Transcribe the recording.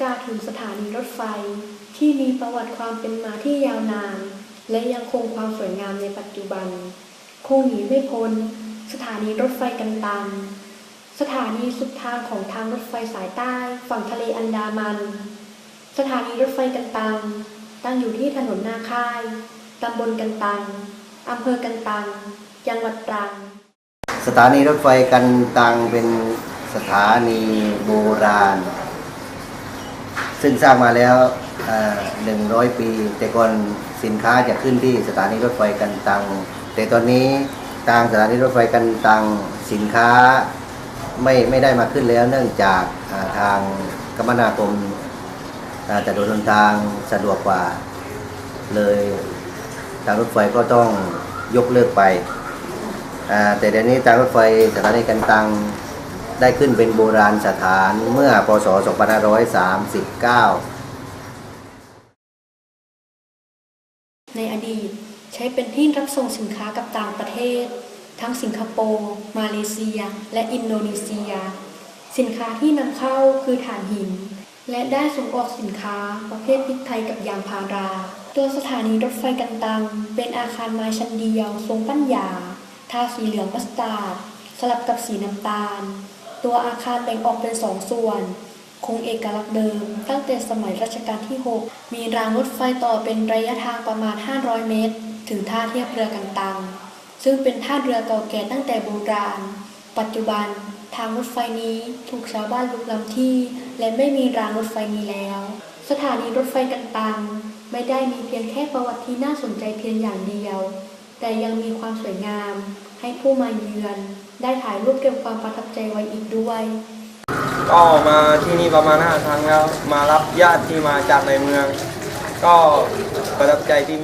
กล่าวถึงสถานีรถไฟ ที่มีประวัติความเป็นมาที่ยาวนาน และยังคงความสวยงามในปัจจุบัน คงหนีไม่พ้น สถานีรถไฟกันตังสถานีสุดทางของทางรถไฟสายใต้ฝั่งทะเลอันดามัน สถานีรถไฟกันตัง ตั้งอยู่ที่ถนนนาค่าย ตำบลกันตัง อำเภอกันตัง จังหวัดตรัง สถานีรถไฟกันตังเป็นสถานีโบราณ ซึ่งสร้างมาแล้วหนึ่งร้อยปี แต่ก่อนสินค้าจะขึ้นที่สถานีรถไฟกันตัง แต่ตอนนี้ทางสถานีรถไฟกันตังสินค้าไม่ไม่ได้มาขึ้นแล้วเนื่องจากาทางคมนาคมอ่าจะโดนทางสะดวกกว่า เลยทางรถไฟก็ต้องยกเลิกไปแต่เดี๋ยวนี้ทางรถไฟสถานีกันตัง ได้ขึ้นเป็นโบราณสถานเมื่อพศ 2539 ในอดีตใช้เป็นที่รับส่งสินค้ากับต่างประเทศ ทั้งสิงคโปร์ มาเลเซีย และอินโดนีเซีย สินค้าที่นำเข้าคือถ่านหิน และได้ส่งออกสินค้าประเภทพริกไทยกับยางพารา ตัวสถานีรถไฟกันตัง เป็นอาคารไม้ชั้นเดียว ทรงปั้นหยาทาสีเหลืองมัสตาร์ดสลับกับสีน้ำตาล ตัวอาคารแบ่งออกเป็นสองส่วน คงเอกลักษณ์เดิม ตั้งแต่สมัยรัชกาลที่ 6 มีรางรถไฟต่อเป็นระยะทางประมาณ 500 เมตร ถึงท่าเทียบเรือกันตัง ซึ่งเป็นท่าเรือเก่าแก่ตั้งแต่โบราณ ปัจจุบันทางรถไฟนี้ถูกชาวบ้านลุกล้ำที่ และไม่มีรางรถไฟนี้แล้ว สถานีรถไฟกันตัง ไม่ได้มีเพียงแค่ประวัติที่น่าสนใจเพียงอย่างเดียว แต่ยังมีความสวยงาม ให้ผู้มาเยือน ได้ถ่ายรูปเก็บความประทับใจไว้อีกด้วย ก็มาที่นี่ประมาณ5ครั้งแล้ว มารับญาติที่มาจากในเมือง ก็ประทับใจที่